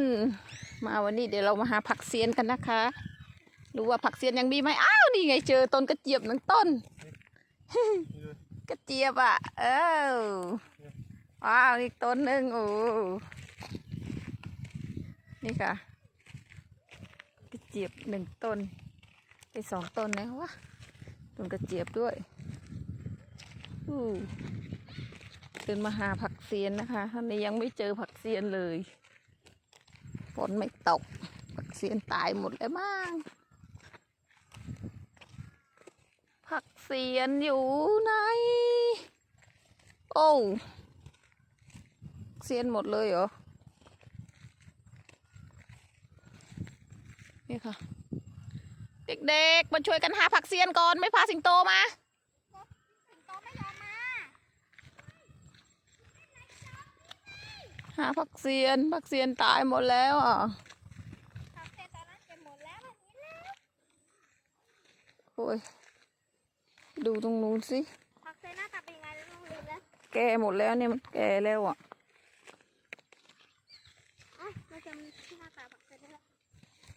นมาวันนี้เดี๋ยวเรามาหาผักเสียนกันนะคะรู้ว่าผักเสียนยังมีไหมอ้าวนี่ไงเจอต้นกระเจี๊ยบหนึ่งต้น กระเจี๊ยบอะ เออว้าวอีกต้นหนึ่งโอ้นี่ค่ะ กระเจี๊ยบหนึ่งต้นไปสองต้นแล้ววะต้นกระเจี๊ยบด้วยอู้เดินมาหาผักเสียนนะคะท่านนี้ยังไม่เจอผักเสียนเลย ฝนไม่ตกผักเสียนตายหมดแล้วมั้งผักเสียนอยู่ไหน โอ้เสียนหมดเลยเหรอ นี่ค่ะ เด็กๆ มาช่วยกันหาผักเสียนก่อน ไม่พาสิงโตมา สิงโตไม่ยอมมา หาผักเสียนผักเสียนตายหมดแล้วอะผักเสร็จตอนนั้นเก็บหมดแล้วแบบนี้แล้วโอ้ยดูตรงนู้นสิผักเสร็จหน้าตาเป็นยังไงแล้วต้องลืมแล้วแก่หมดแล้วเนี่ยมันแก่แล้วอะอะเราจะมีที่หน้าตาผักเสร็จแล้ว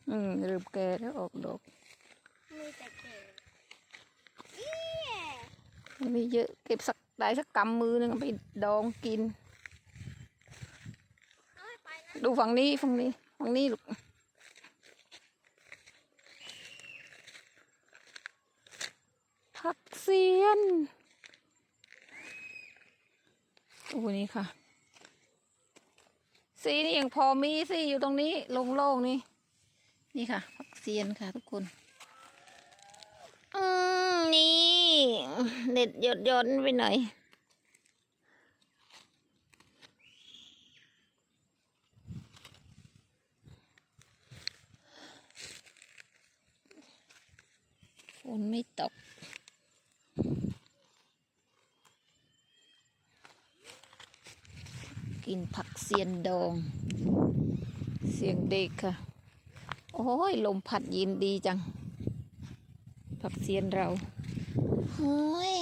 อืมเริ่มแก่แล้วออกดอกมีแต่เก๋นี่มันมีเยอะเก็บสักได้สักกำมือหนึงเอาไปดองกิน เอาให้ไปนะ ดูฝั่งนี้ฝั่งนี้ฝั่งนี้ลูกผักเสียนโอ้นี่ค่ะ สีนี่ยังพอมีสิอยู่ตรงนี้ลงโล่งนี่ นี่ค่ะผักเสียนค่ะทุกคน อืมนี่ เด็ดหยดหยนไปหน่อย นไม่ตก กินผักเสียนดอง เสียงเด็กค่ะ โอ้ย ลมพัดย็นดีจัง ผักเสียนเราโอ้ย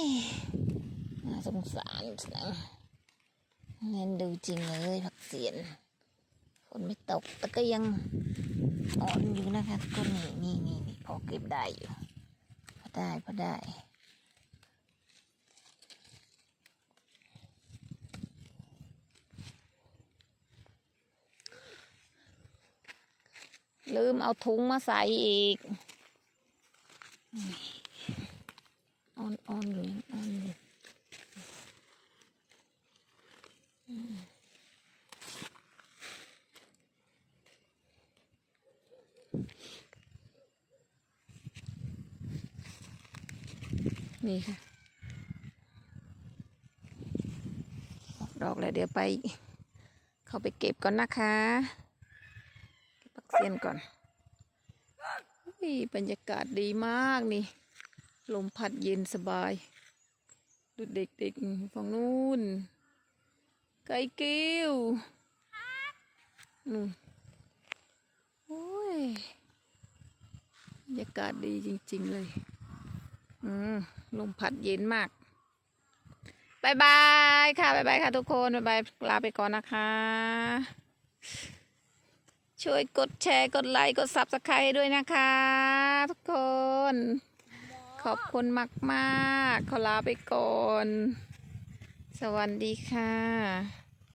น่าสงสารนะเล่นดูจริงเลยผักเสียนฝนไม่ตกแต่ก็ยังอ่อนอยู่นะคะกคนนี่นี่นี่พอเก็บได้อยู่ ได้พอได้ ลืมเอาถุงมาใส่อีกอ่อนอ่อนอยู่ยังอ่อนอยู่อืม นี่ค่ะออกดอกแล้วเดี๋ยวไป เข้าไปเก็บก่อนนะคะเก็บปักเซียนก่อนนี่บรรยากาศดีมากนี่ ลมพัดเย็นสบาย ดูเด็กๆฝั่งนู้น ไก่กิ้วนู่นโอ้ยบรรยากาศดีจริง ๆ เลย อืมลมพัดเย็นมากบายบายค่ะบายบายค่ะทุกคนบายบายลาไปก่อนนะคะ ช่วยกดแชร์กดไลค์กด subscribe ด้วยนะคะ ทุกคน ขอบคุณมากๆขอลาไปก่อน สวัสดีค่ะ